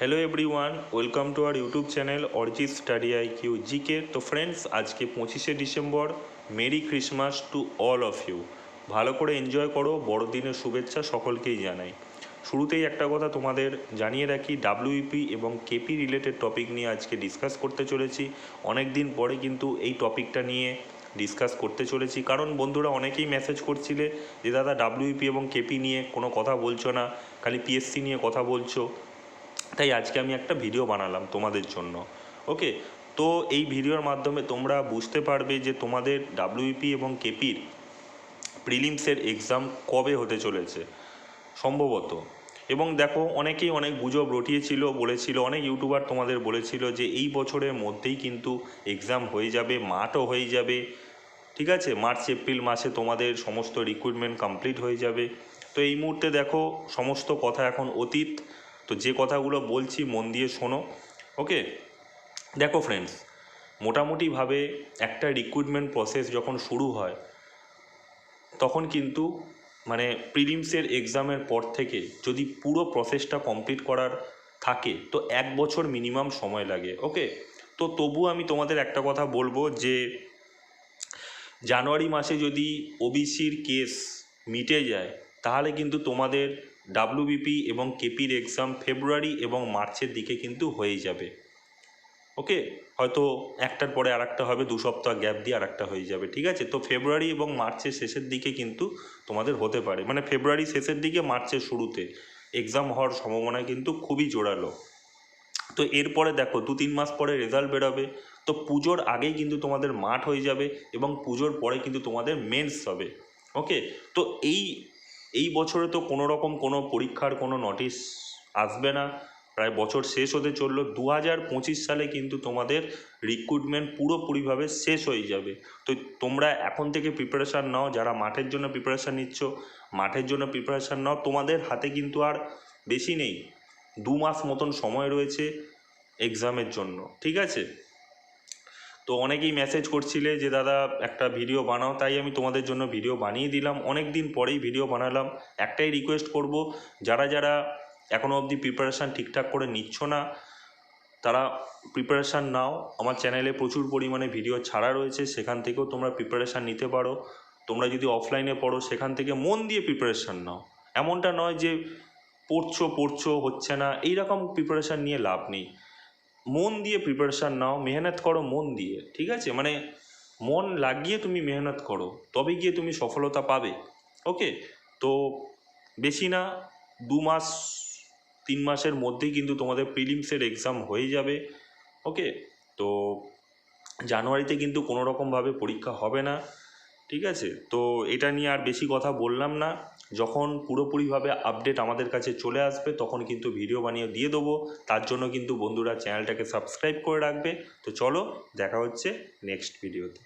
Hello everyone welcome to our YouTube channel Arijit study I Q G K তো friends আজকে পঁচিশে December, merry Christmas to all of you ভালো করে enjoy করো, বড়দিনের শুভেচ্ছা সকলকেই জানাই। শুরুতেই একটা কথা তোমাদের জানিয়ে রাখি ডাব্লিউপি এবং কেপি রিলেটেড টপিক নিয়ে আজকে ডিসকাস করতে চলেছি। অনেক দিন পরে কিন্তু এই টপিকটা নিয়ে ডিসকাস করতে চলেছি। কারণ বন্ধুরা অনেকেই মেসেজ করছিলে যে, দাদা ডাব্লিউপি এবং কেপি নিয়ে কোনো কথা বলছো না, খালি পিএসসি নিয়ে কথা বলছো। তাই আজকে আমি একটা ভিডিও বানালাম তোমাদের জন্য ওকে তো এই ভিডিওর মাধ্যমে তোমরা বুঝতে পারবে যে তোমাদের ডাব্লিউপি এবং কেপির প্রিলিমসের এক্সাম কবে হতে চলেছে, সম্ভবত। এবং দেখো, অনেকেই অনেক গুজব রটিয়েছিল, বলেছিল, অনেক ইউটিউবার তোমাদের বলেছিল যে এই বছরের মধ্যেই কিন্তু এক্সাম হয়ে যাবে, মাঠও হয়ে যাবে, ঠিক আছে? মার্চ এপ্রিল মাসে তোমাদের সমস্ত রিক্রুটমেন্ট কমপ্লিট হয়ে যাবে। তো এই মুহূর্তে দেখো, সমস্ত কথা এখন অতীত। তো যে কথাগুলো বলছি, মন দিয়ে শোনো ওকে দেখো ফ্রেন্ডস মোটামুটিভাবে একটা রিক্রুটমেন্ট প্রসেস যখন শুরু হয়, তখন কিন্তু মানে প্রিলিমসের এক্সামের পর থেকে যদি পুরো প্রসেসটা কমপ্লিট করার থাকে, তো এক বছর মিনিমাম সময় লাগে ওকে তো তবু আমি তোমাদের একটা কথা বলব যে, জানুয়ারি মাসে যদি ওবিসির কেস মিটে যায়, তাহলে কিন্তু তোমাদের ডাব্লিউবিপি এবং কেপির এক্সাম ফেব্রুয়ারি এবং মার্চের দিকে কিন্তু হয়ে যাবে। ওকে হয়তো একটার পরে আরেকটা হবে, দু সপ্তাহ গ্যাপ দিয়ে আরেকটা হয়ে যাবে, ঠিক আছে? তো ফেব্রুয়ারি এবং মার্চের শেষের দিকে কিন্তু তোমাদের হতে পারে। মানে ফেব্রুয়ারি শেষের দিকে মার্চের শুরুতে এক্সাম হওয়ার সম্ভাবনা কিন্তু খুবই জোরালো। তো এরপরে দেখো, দু তিন মাস পরে রেজাল্ট বেরোবে। তো পুজোর আগেই কিন্তু তোমাদের মাঠ হয়ে যাবে এবং পুজোর পরে কিন্তু তোমাদের মেন্স হবে। ওকে তো এই এই বছরে তো কোনো রকম কোনো পরীক্ষার কোনো নোটিশ আসবে না। প্রায় বছর শেষ হতে চলল। দু হাজার পঁচিশ সালে কিন্তু তোমাদের রিক্রুটমেন্ট পুরোপুরিভাবে শেষ হয়ে যাবে। তো তোমরা এখন থেকে প্রিপারেশান নাও। যারা মাঠের জন্য প্রিপারেশান নিচ্ছ, মাঠের জন্য প্রিপারেশান নাও। তোমাদের হাতে কিন্তু আর বেশি নেই। দু মাস মতন সময় রয়েছে এক্সামের জন্য। ঠিক আছে? তো অনেকেই মেসেজ করছিলে যে, দাদা, একটা ভিডিও বানাও। তাই আমি তোমাদের জন্য ভিডিও বানিয়ে দিলাম। অনেক দিন পরেই ভিডিও বানালাম। একটাই রিকোয়েস্ট করব, যারা যারা এখনও অবধি প্রিপারেশান ঠিকঠাক করে নিচ্ছ না, তারা প্রিপারেশান নাও। আমার চ্যানেলে প্রচুর পরিমাণে ভিডিও ছাড়া রয়েছে। সেখান থেকেও তোমরা প্রিপারেশান নিতে পারো। তোমরা যদি অফলাইনে পড়ো, সেখান থেকে মন দিয়ে প্রিপারেশান নাও। এমনটা নয় যে, পড়ছো পড়ছো, হচ্ছে না। এই রকম প্রিপারেশান নিয়ে লাভ নেই। মন দিয়ে প্রিপারেশান নাও, মেহনত করো মন দিয়ে, ঠিক আছে? মানে মন লাগিয়ে তুমি মেহনত করো, তবে গিয়ে তুমি সফলতা পাবে ওকে তো বেশি না, দু মাস, তিন মাসের মধ্যেই কিন্তু তোমাদের প্রিলিমসের এক্সাম হয়ে যাবে ওকে তো জানুয়ারিতে কিন্তু কোনো রকমভাবে পরীক্ষা হবে না, ঠিক আছে? তো এটা নিয়ে আর বেশি কথা বললাম না। যখন পুরোপুরিভাবে আপডেট আমাদের কাছে চলে আসবে, তখন কিন্তু ভিডিও বানিয়ে দিয়ে দেবো। তার জন্য কিন্তু বন্ধুরা চ্যানেলটাকে সাবস্ক্রাইব করে রাখবে। তো চলো, দেখা হচ্ছে নেক্সট ভিডিওতে